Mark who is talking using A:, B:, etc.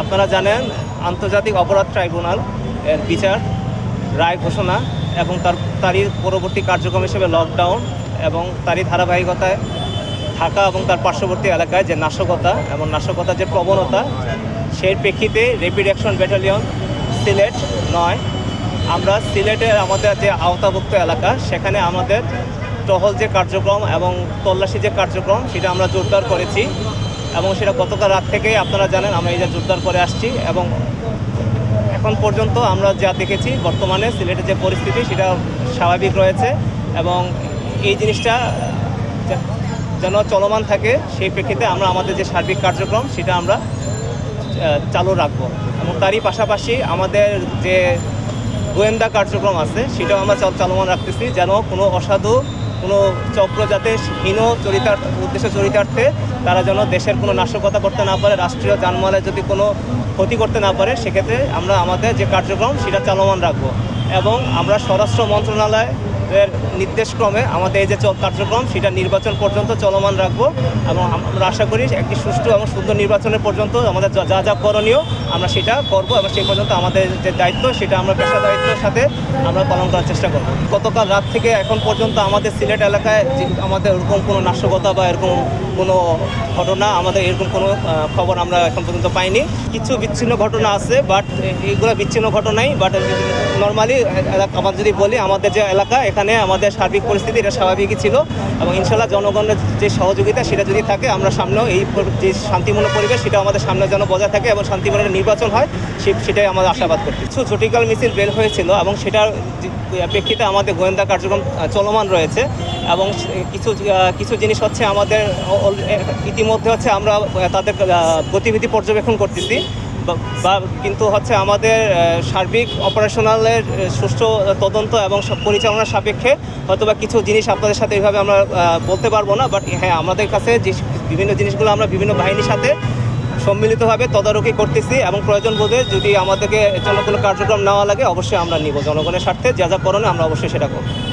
A: আপনারা জানেন, আন্তর্জাতিক অপরাধ ট্রাইব্যুনাল এর বিচার, রায় ঘোষণা এবং তার, তারই পরবর্তী কার্যক্রম হিসেবে লকডাউন এবং তারই ধারাবাহিকতায় ঢাকা এবং তার পার্শ্ববর্তী এলাকায় যে নাশকতা এবং নাশকতার যে প্রবণতা, সেই প্রেক্ষিতে রেপিড অ্যাকশন ব্যাটালিয়ন সিলেট নয়। আমরা সিলেটের আমাদের যে আওতাভুক্ত এলাকা, সেখানে আমাদের টহল যে কার্যক্রম এবং তল্লাশি যে কার্যক্রম, সেটা আমরা জোরদার করেছি। এবং সেটা গতকাল রাত থেকেই আপনারা জানেন, আমরা এই যে জোরদার করে আসছি এবং এখন পর্যন্ত আমরা যা দেখেছি, বর্তমানে সিলেটের যে পরিস্থিতি সেটা স্বাভাবিক রয়েছে এবং এই জিনিসটা যেন চলমান থাকে, সেই প্রেক্ষিতে আমরা আমাদের যে সার্বিক কার্যক্রম সেটা আমরা চালু রাখব। এবং তারই পাশাপাশি আমাদের যে গোয়েন্দা কার্যক্রম আছে, সেটাও আমরা চাল- চলমান রাখতেছি, যেন কোনো অসাধু কোনো চক্র যাতে হীন চরিতার্থ, উদ্দেশ্য চরিতার্থে তারা যেন দেশের কোনো নাশকতা করতে না পারে, রাষ্ট্রীয় জানমালের যদি কোনো ক্ষতি করতে না পারে, সেক্ষেত্রে আমরা আমাদের যে কার্যক্রম সেটা চালমান রাখব। এবং আমরা স্বরাষ্ট্র মন্ত্রণালয় নির্দেশক্রমে, আমাদের এই যে কার্যক্রম, সেটা নির্বাচন পর্যন্ত চলমান রাখব এবং আমরা আশা করি একটি সুষ্ঠু এবং সুন্দর নির্বাচনের পর্যন্ত আমাদের যা- যা করণীয়, আমরা সেটা করব এবং সেই পর্যন্ত আমাদের যে দায়িত্ব, সেটা আমরা পেশা দায়িত্বের সাথে আমরা পালন করার চেষ্টা করব। গতকাল রাত থেকে এখন পর্যন্ত আমাদের সিলেট এলাকায় যে, আমাদের ওরকম কোনো নাশকতা বা এরকম কোনো ঘটনা, আমাদের এরকম কোনো খবর আমরা এখন পর্যন্ত পাইনি। কিছু বিচ্ছিন্ন ঘটনা আছে বাট এইগুলো বিচ্ছিন্ন ঘটনাই বাট নর্মালি আমার যদি বলি, আমাদের যে এলাকা, এখানে আমাদের সার্বিক পরিস্থিতি এটা স্বাভাবিকই ছিল এবং ইনশাল্লাহ জনগণের যে সহযোগিতা সেটা যদি থাকে, আমরা সামনেও এই যে শান্তিপূর্ণ পরিবেশ সেটা আমাদের সামনে যেন বজায় থাকে এবং শান্তিপূর্ণ নির্বাচন হয় সেটাই আমাদের আশাবাদ করছি। কিছু জটিকাল মিছিল বের হয়েছিল এবং সেটার প্রেক্ষিতে আমাদের গোয়েন্দা কার্যক্রম চলমান রয়েছে এবং কিছু কিছু জিনিস হচ্ছে আমাদের ইতিমধ্যে হচ্ছে আমরা তাদের গতিবিধি পর্যবেক্ষণ করতেছি। বা- বা কিন্তু হচ্ছে আমাদের সার্বিক অপারেশনালের সুষ্ঠু তদন্ত এবং পরিচালনার সাপেক্ষে হয়তোবা কিছু জিনিস আপনাদের সাথে এইভাবে আমরা বলতে পারব না বাট হ্যাঁ আমাদের কাছে যে বিভিন্ন জিনিসগুলো আমরা বিভিন্ন বাহিনীর সাথে সম্মিলিতভাবে তদারকি করতেছি এবং প্রয়োজন বোধে যদি আমাদেরকে জন্য কোনো কার্যক্রম নেওয়া লাগে, অবশ্যই আমরা নিব জনগণের স্বার্থে, যা যা করণে আমরা অবশ্যই সেটা করব।